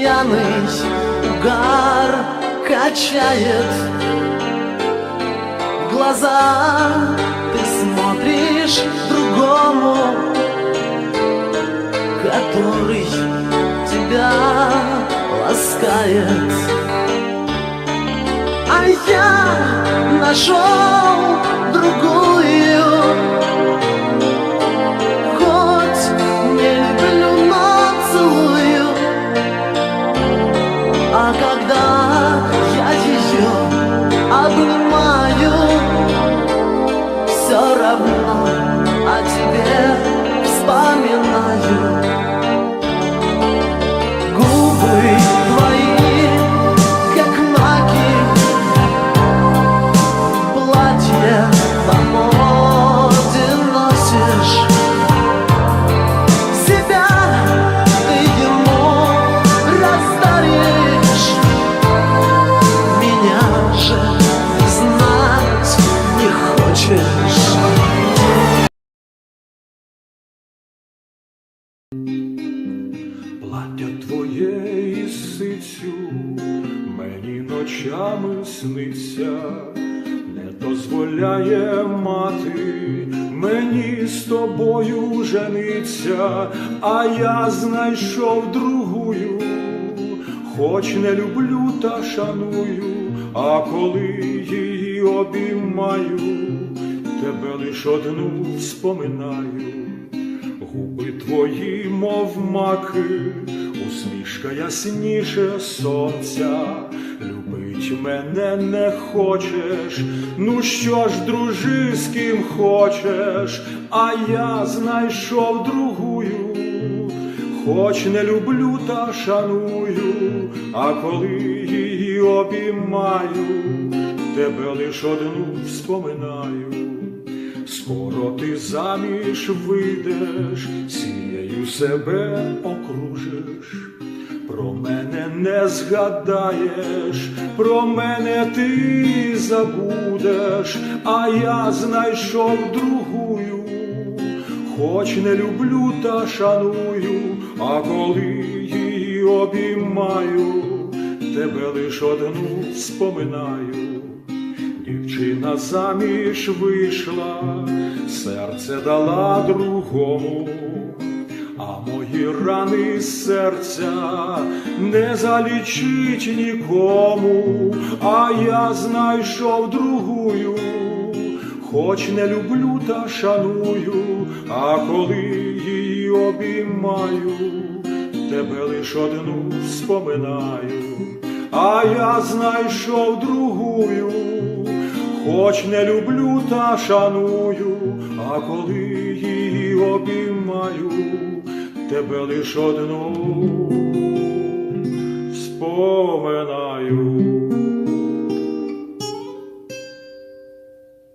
пьяный угар качает. Глаза Ты смотришь другому Который тебя ласкает. А я нашел тебе вспоминаю Плаття твоє і сицю мені ночами сниться, не дозволяє мати мені з тобою жениться, а я знайшов другую, хоч не люблю та шаную, а коли її обіймаю, тебе лиш одну вспоминаю. Губи твої, мов маки, усмішка ясніше сонця, любить мене не хочеш, ну що ж, дружи, з ким хочеш, а я знайшов другую, хоч не люблю та шаную, а коли її обіймаю, тебе лиш одну вспоминаю. Скоро ти заміж вийдеш, сією себе окружиш, про мене не згадаєш, про мене ти забудеш, а я знайшов другую, хоч не люблю та шаную, а коли її обіймаю, тебе лиш одну вспоминаю. Дівчина заміж вийшла, серце дала другому, а мої рани серця не залічить нікому, а я знайшов другую, хоч не люблю та шаную, а коли її обіймаю, тебе лиш одну вспоминаю а я знайшов другую, хоч не люблю та шаную, а коли її обіймаю, тебе лиш одну.